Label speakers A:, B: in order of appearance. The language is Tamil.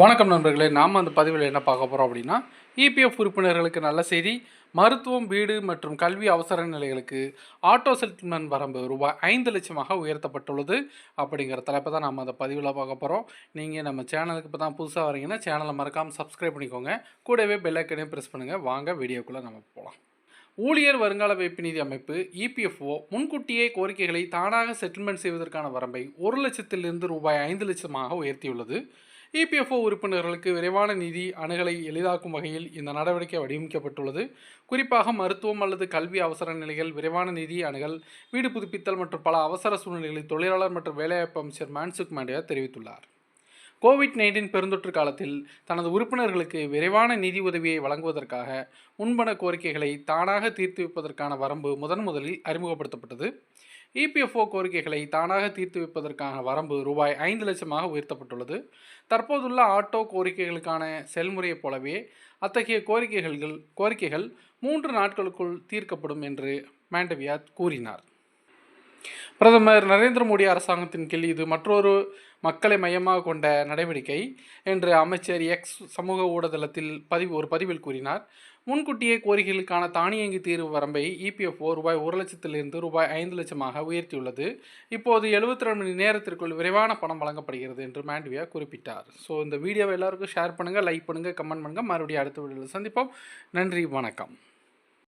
A: வணக்கம் நண்பர்களே நாம் அந்த பதிவில் என்ன பார்க்க போகிறோம் அப்படின்னா இபிஎஃப் உறுப்பினர்களுக்கு நல்ல செய்தி மருத்துவம் வீடு மற்றும் கல்வி அவசர நிலைகளுக்கு ஆட்டோ செட்டில்மெண்ட் வரம்பு ரூபாய் ஐந்து லட்சமாக உயர்த்தப்பட்டுள்ளது அப்படிங்கிற தலைப்பை தான் நம்ம அந்த பதிவில் பார்க்க போகிறோம் நீங்கள் நம்ம சேனலுக்கு இப்போ தான் புதுசாக வரீங்கன்னா சேனலை மறக்காமல் சப்ஸ்கிரைப் பண்ணிக்கோங்க. கூடவே பெல் ஐக்கனையும் ப்ரெஸ் பண்ணுங்கள் வாங்க வீடியோக்குள்ளே நம்ம போகலாம் ஊழியர் வருங்கால வைப்பு நிதி அமைப்பு இபிஎஃப்ஓ முன்கூட்டியே கோரிக்கைகளை தானாக செட்டில்மெண்ட் செய்வதற்கான வரம்பை ஒரு லட்சத்திலிருந்து ரூபாய் ஐந்து லட்சமாக உயர்த்தியுள்ளது. இபிஎஃப்ஓ உறுப்பினர்களுக்கு விரைவான நிதி அணுகலை எளிதாக்கும் வகையில் இந்த நடவடிக்கை வடிவமைக்கப்பட்டுள்ளது. குறிப்பாக மருத்துவம் அல்லது கல்வி அவசர நிலைகள் விரைவான நிதி அணுகல் வீடு புதுப்பித்தல் மற்றும் பல அவசர சூழ்நிலைகளில் தொழிலாளர் மற்றும் வேலைவாய்ப்பு அமைச்சர் மான்சுக் மாண்டியா தெரிவித்துள்ளார். கோவிட் நைன்டீன் பெருந்தொற்று காலத்தில் தனது உறுப்பினர்களுக்கு விரைவான நிதி உதவியை வழங்குவதற்காக முன்பண கோரிக்கைகளை தானாக தீர்த்து வைப்பதற்கான வரம்பு முதன் முதலில் அறிமுகப்படுத்தப்பட்டது. இபிஎஃப்ஓ கோரிக்கைகளை தானாக தீர்த்து வைப்பதற்கான வரம்பு ரூபாய் ஐந்து லட்சமாக உயர்த்தப்பட்டுள்ளது. தற்போதுள்ள ஆட்டோ கோரிக்கைகளுக்கான செயல்முறையைப் போலவே அத்தகைய கோரிக்கைகள் கோரிக்கைகள் மூன்று நாட்களுக்குள் தீர்க்கப்படும் என்று மாண்டவியா கூறினார். பிரதமர் நரேந்திர மோடி அரசாங்கத்தின் கீழ் இது மற்றொரு மக்களை மையமாக கொண்ட நடவடிக்கை என்று அமைச்சர் எக்ஸ் சமூக ஊடகத்தில் பதிவு ஒரு பதிவில் கூறினார். முன்கூட்டியே கோரிக்கைகளுக்கான தானியங்கி தீர்வு வரம்பை இபிஎஃப்ஓ ரூபாய் ஒரு லட்சத்திலிருந்து ரூபாய் ஐந்து லட்சமாக உயர்த்தியுள்ளது. இப்போது எழுபத்தி ரெண்டு மணி நேரத்திற்குள் விரைவான பணம் வழங்கப்படுகிறது என்று மாண்டவியா குறிப்பிட்டார். ஸோ இந்த வீடியோவை எல்லாருக்கும் ஷேர் பண்ணுங்கள் லைக் பண்ணுங்கள் கமெண்ட் பண்ணுங்கள் மறுபடியும் அடுத்த வீடியோவில் சந்திப்போம். நன்றி வணக்கம்.